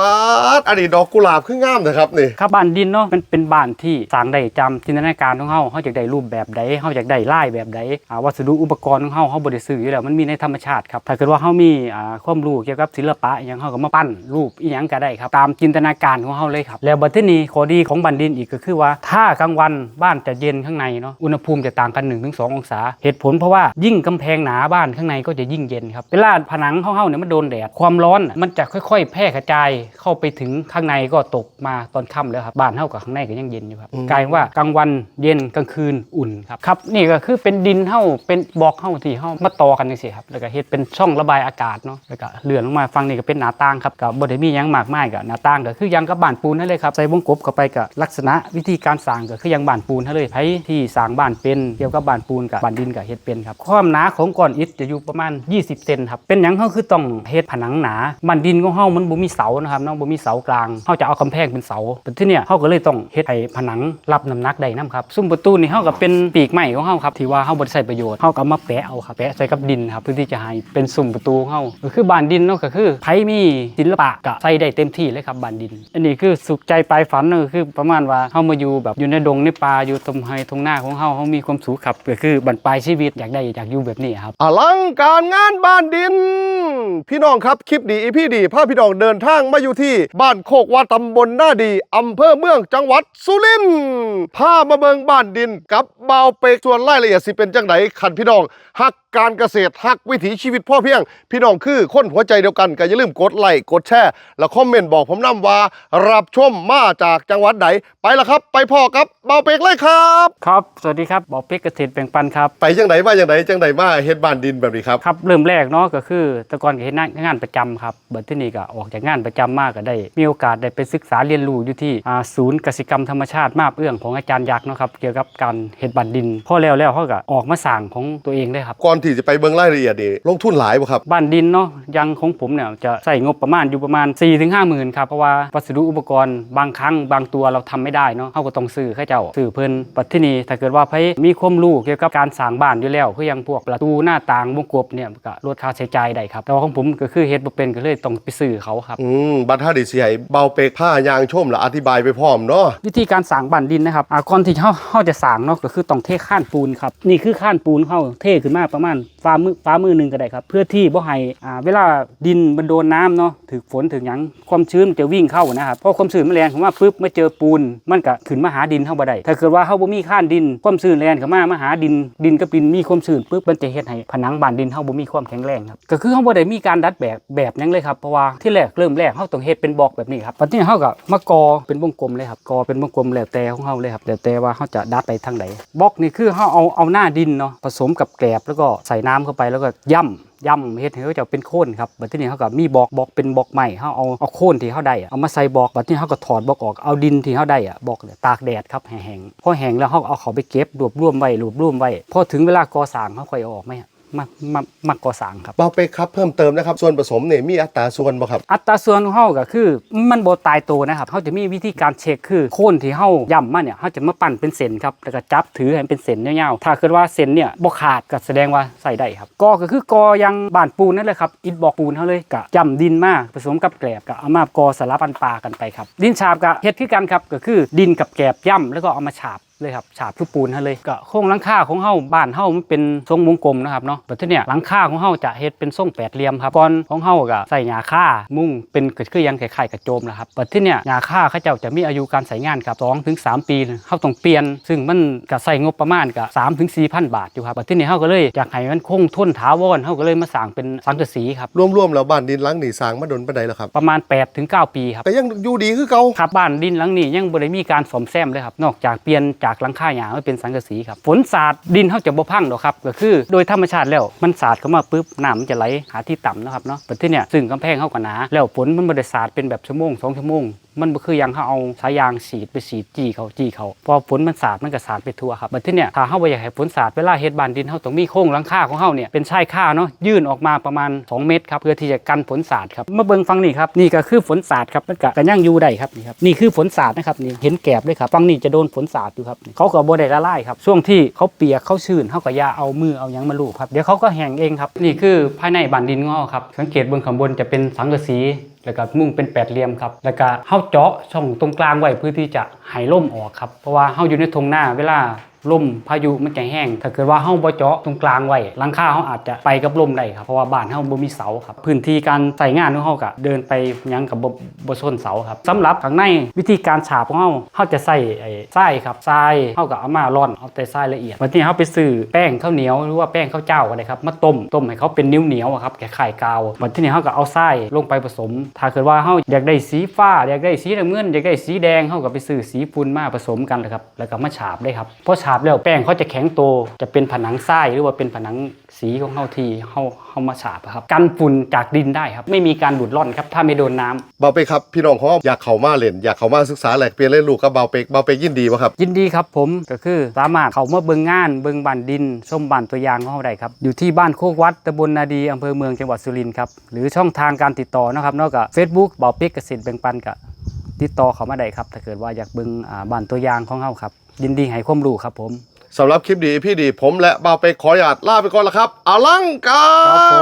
ปาดอันนี้ดอกกุหลาบคืองามนะครับนี่ ครับบ้านดินเนาะมันเป็นบ้านที่สร้างได้จำจินตนาการของเฮาเฮาอยากได้รูปแบบใดเฮาอยากได้ลายแบบใดอ่าวัสดุอุปกรณ์ของเฮาเฮาบ่ได้ซื้ออยู่แล้วมันมีในธรรมชาติครับถ้าเกิดว่าเฮามีอ่าความรู้เกี่ยวกับศิลปะอหยังเฮาก็มาปั้นรูปอีหยังก็ได้ครับตามจินตนาการของเฮาเลยครับแล้วบัดทีนี้ข้อดีของบ้านดินอีกก็คือว่าถ้ากลางวันบ้านจะเย็นข้างในเนาะอุณหภูมิจะต่างกัน 1-2 องศา เหตุผลเพราะว่ายิ่งกำแพงหนาบ้านข้างในก็จะยิ่งเย็นครับเวลาผนังของเฮาเนี่ยมันโดนแดดความร้อนน่ะมันจะค่อย ๆ แพร่กระจายเข้าไปถึงข้างในก็ตกมาตอนค่ำแล้วครับบ้านเฮากับข้างในก็ยังเย็นอยู่ครับอืมกลายเป็นว่ากลางวันเย็นกลางคืนอุ่นครับครับนี่ก็คือเป็นดินเฮาเป็นบล็อกเฮาที่เฮามาต่อกันจังซี่ครับแล้วก็เฮ็ดเป็นช่องระบายอากาศเนาะแล้วก็เลื่อนลงมาฝั่งนี้ก็เป็นหน้าต่างครับก็บ่ได้มีหยังมากมายก็หน้าต่างก็คือยังกับบ้านปูนนั่นเลยครับใส่วงกบเข้าไปก็ลักษณะวิธีการสร้างก็คือยังบ้านปูนนั่นเลยไผที่สร้างบ้านเป็นเกี่ยวกับบ้านปูนกับบ้านดินก็เฮ็ดเป็นครับความหนาของก้อนอิฐจะอยู่ประมาณ 20 เซนครับเป็นหยังเฮาคือต้องเฮ็ดผนังหนาบ้านดินของเฮามันบ่มีเสานะครับเนาะบ่มีเสากลางเฮาจะเอากำแพงเป็นเสาแต่ที่เนี่ยเฮาก็เลยต้องเฮ็ดให้ผนังรับน้ำหนักได้นํครับซุ้มประตูนี่เฮาก็เป็นปีกไม้ของเฮาครับที่ว่าเฮาบ่ได้ใช้ประโยชน์เฮาก็มาแปะเอาครับแปะใส่กับดินครับเพื่อที่จะให้เป็นซุ้มประตูเฮาก็คือบานดินเนาะก็คือไผมีศิลปะก็ใส่ได้เต็มที่เลยครับบานดิน อันนี้คือสุขใจปลายฝันก็คือประมาณว่าเฮามาอยู่แบบอยู่ในดงในป่าอยู่ตรงไฮตรงหน้าของเฮาเฮามีความสุขครับก็คือบั้นปลายชีวิตอยากได้อยากอยู่แบบนี้ครับอลังการงานบานดิน พี่น้องครับคลิปดีอีพี่ดีพาพี่น้องเดินทางมาอยู่ที่บ้านโคกว่าตำบลหน้าดี อำเภอเมืองจังหวัดสุรินทร์พามาเบิงบ้านดินกับเบาเปกส่วนรายละเอียดสิเป็นจังไหนขันพี่น้องหัก การเกษตรฮักวิถีชีวิตพ่อเพียง พี่น้องคือคนหัวใจเดียวกันก็อย่าลืมกดไลค์กดแชร์แล้วคอมเมนต์บอกผมนํว่า รับชมมาจากจังหวัดไหนไปละครับ ไปพ่อกับเบาวเปกเลยครับครับสวัสดีครับบอกเป็กเกษตรแบ่งปันครับไปจังไหนมาจังไหนจังไหนมาเฮ็ดบ้านดินแบบนี้ครับครับเริ่มแรกเนาะก็คือแต่ก่อนก็เฮ็ดงานงานประจำครับเบิดที่นี่ก็ออกจากงานประจำมากก็ได้ มีโอกาสได้ไปศึกษาเรียนรู้อยู่ที่อ่าศูนย์กสิกรรมธรรมชาติมาบเอื้องของอาจารย์ยักษ์เนาะครับเกี่ยวกับการเฮ็ดบันดินพอแล้วแล้วเขาก็ออกมาสร้างของตัวเองได้ครับก่อนที่จะไปเบิ่งรายละเอียดนี่ลงทุนหลายบ่ครับ บ้านดินเนาะยังของผมเนี่ยจะใส่งบประมาณอยู่ประมาณ 4-5ถึงหมื่นครับเพราะว่าวัสดุอุปกรณ์บางครั้งบางตัวเราทำไม่ได้เนาะเขาก็ต้องซื้อให้เจ้าซื้อเพิ่นปัจจุบันถ้าเกิดว่าไผมีความรู้เกี่ยวกับการสร้างบ้านอยู่แล้วคืออยังพวกประตูหน้าต่างวงกบเนี่ยก็ลดค่าใช้จ่ายได้ครับแต่ว่าของผมก็คือเฮ็ดบ่เป็นก็เลยต้องไปซื้อเขาครับ อืมบัดท่าดิสิให้เบาเปกผ้ายางชมและอธิบายไปพร้อมเนาะวิธีการสร้างบ้านดินนะครับอ่าก่อนที่เขาเขาจะสร้างเนาะก็คือต้องเทข้านปูนครับนี่คือข้านปูนเขาเทขึ้นมาประมาณฝ่ามือฝ่ามือหนึ่งก็ได้ครับ เพื่อที่บ่ให้อ่าเวลาดินมันโดนน้ำเนาะถึกฝนถึงหยังความชื้นมันจะวิ่งเข้านะครับเพราะความชื้นมันแรงผมว่าปุ๊บมาเจอปูนมันก็ขึ้นมาหาดินเข้าบ่ได้ถ้าเกิดว่าเขาบ่มีข้านดิน ความชื้นแรงเข้ามามาหาดินดินกับดินมีความชื้นปุ๊บมันจะเฮ็ดให้ผนังบานดินเขาบ่มีความแข็งแรงครับก็คือเขาบ่ได้มีการดัดแบบแบบหยังเลยครับเพราะว่าที่แรกเริ่มแรกเขาต้องเฮ็ดเป็นบล็อกแบบนี้ครับปัจจุบันเขาก็มากอเป็นวงกลมเลยครับกอเป็นวงกลมแล้วแต่ของเขาเลยครับแล้วแต่ว่าเขาจะดัดไปทางไหนบล็อกนี่คือเขาเอาเอาหน้าดินเนาะผสมกับแกลบแล้วก็ใส่น้ำเข้าไปแล้วก็ย่ำย่ำเฮ็ดให้เขาจะเป็นโค่นครับบัดที่นี้เขาก็มีบอกบอกเป็นบอกใหม่เขาเอาเอาโค่นที่เขาได้เอามาใส่บอกบัดที่เขาก็ถอดบอกออกเอาดินที่เขาได้อะบอกเนี่ยตากแดดครับให้แห้งพอแห้งแล้วเขาเอาเขาไปเก็บรวบรวมไว้รวบรวมไว้พอถึงเวลาก่อสร้างเขาค่อยเอาออกไหม มามามาก่อสร้างครับเบาเปกครับเพิ่มเติมนะครับ ส่วนผสมเนี่ยมีอัตราส่วนบ่ครับ อัตราส่วนของเฮาก็คือ มันบ่ตายตัวนะครับเขาจะมีวิธีการเช็คคือโคนที่เฮาย่ำมาเนี่ยเขาจะมาปั้นเป็นเส้นครับแล้วก็จับถือให้เป็นเส้นยาวๆถ้าเกิดว่าเส้นเนี่ยบ่ขาดก็แสดงว่าใส่ได้ครับกอก็คือกอยังบ้านปูนนั่นแหละครับอิฐบอกปูนเขาเลยกะย่ำดินมาผสมกับแกลบก็เอามากอสลับปันปลากันไปครับดินฉาบก็เฮ็ดคือกันครับก็คือดินกับแกลบย่ำแล้วก็เอามาฉาบ เลยครับฉาบคือปูนฮะเลยก็โครงหลังคาของเฮาบ้านเฮามันเป็นทรงวงกลมนะครับเนาะแต่ทีเนี้ยหลังคาของเฮาจะเฮ็ดเป็นทรงแปดเหลี่ยมครับก่อนของเฮาก็ใส่หญ้าค่ามุ้งเป็นก็คือยังคล้ายๆกับโจมนะครับแต่ทีเนี้ยหญ้าค่าเขาเจ้าจะมีอายุการใช้งานครับ2ถึง3ปีเฮาต้องเปลี่ยน ซึ่งมันก็ใส่งบประมาณก็3ถึง4,000บาทอยู่ครับแต่ทีนี้เฮาก็เลยอยากให้มันคงทนถาวรเฮาก็เลยมาสร้างเป็นสังกะสีครับรวมๆแล้วบ้านดินหลังนี่สร้างมาดนปานใดแล้วครับประมาณ8ถึง9ปีครับก็ยังอยู่ดีคือเก่าครับบ้านดินหลังนี้ยังบ่ได้มีการสมแซมเลยครับนอกจากเปลี่ยนจากหลังคาหยางมาเป็นสังกะสีครับฝนสาดดินเขาจะบ่พังหรอกครับก็คือโดยธรรมชาติแล้วมันสาดเข้ามาปุ๊บน้ำมันจะไหลหาที่ต่ำนะครับเนาะแต่ที่เนี่ยซึ่งกำแพงเขาก็หนาแล้วฝนมันบ่ได้สาดเป็นแบบชั่วโมงสองชั่วโมงมันบ่คืออยังเขาเอาสายยางฉีดไปฉีดจี้เขาจี้เขาพอฝนมันสาดมันก็สาดไปทั่วครับบัดที่เนี่ยถ้าเฮาบ่อยากให้ฝนสาดเวลาเฮ็ดบานดินเฮาต้องมีโครงหลังคาของเฮาเนี่ยเป็นชายคาเนาะยื่นออกมาประมาณ 2 เมตรครับเพื่อที่จะกันฝนสาดครับมาเบิ่งฟังนี่ครับนี่ก็คือฝนสาดครับมันก็ก็ยังอยู่ได้ครับนี่ครับนี่คือฝนสาดนะครับนี่เห็นแกบเลยครับฟังนี่จะโดนฝนสาดอยู่ครับเขาก็บ่ได้ละลายครับช่วงที่เขาเปียกเขาชื้นเฮาก็ยาเอามือเอายังมาลูบครับเดี๋ยวเขาก็แห้งเองครับนี่คือภายในบานดินขอครับสังเกตบิ่งข้างบนจะเป็นสังกะสี แล้วก็มุ่งเป็นแปดเหลี่ยมครับ แล้วก็เฮาเจาะช่องตรงกลางไว้เพื่อที่จะให้ล่มออกครับ เพราะว่าเฮาอยู่ในทงหน้าเวลา ลมพายุมันจะแห้ง ถ้าเกิดว่าเฮาบ่เจาะตรงกลางไว้หลังคาเฮาอาจจะไปกับลมได้ครับเพราะว่าบ้านเฮาบ่มีเสาครับพื้นที่การใส่งานของเฮาก็เดินไปยังกับบ่บ่ชนเสาครับสำหรับข้างในวิธีการฉาบของเฮาเฮาจะใส่ไอ้ทรายครับทรายเฮาก็เอามาร่อนเอาแต่ทรายละเอียดวันนี้เฮาไปซื้อแป้งข้าวเหนียวหรือว่าแป้งข้าวเจ้าก็ได้ครับมาต้มต้มให้เขาเป็นนิ้วเหนียวครับแก่ไข่กาววันที่นี้เฮาก็เอาทรายลงไปผสม ถ้าเกิดว่าเฮาอยากได้สีฟ้าอยากได้สีน้ำเงินอยากได้สีแดงเฮาก็ไปซื้อสีปูนมาผสมกันเลยครับแล้วก็มาฉาบได้ครับพอฉาบแล้วแป้งเขาจะแข็งโตจะเป็นผนังทรายหรือว่าเป็นผนังสีของเฮาที่เฮาเฮามาฉาบอะครับกันฝุ่นจากดินได้ครับ ไม่มีการดูดร่อนครับถ้าไม่โดนน้ำ เบาเปกครับพี่น้องของเราอยากเข้ามาเล่นอยากเข้ามาศึกษาแหลกเปลี่ยนเล่นลูกกับเบาเปกเบาเปกยินดีบ่ครับ ยินดีครับผมก็คือสามารถเข้ามาเบิงงานเบิงบ้านดินชมบ้านตัวอย่างของเราได้ครับ อยู่ที่บ้านโคกวัดตำบลนาดีอำเภอเมืองจังหวัดสุรินทร์ครับ หรือช่องทางการติดต่อนะครับนอกจาก Facebook เบาเป๊กเกษตรแบ่งปันกับติดต่อเขามาได้ครับ ถ้าเกิดว่าอยากเบิงอ่าบ้านตัวอย่างของเราครับ ยินดีให้ความรู้ครับผม สำหรับคลิปดีพี่ดีผมและบ่าวเปกขออนุญาตลาไปก่อนละครับอลังการ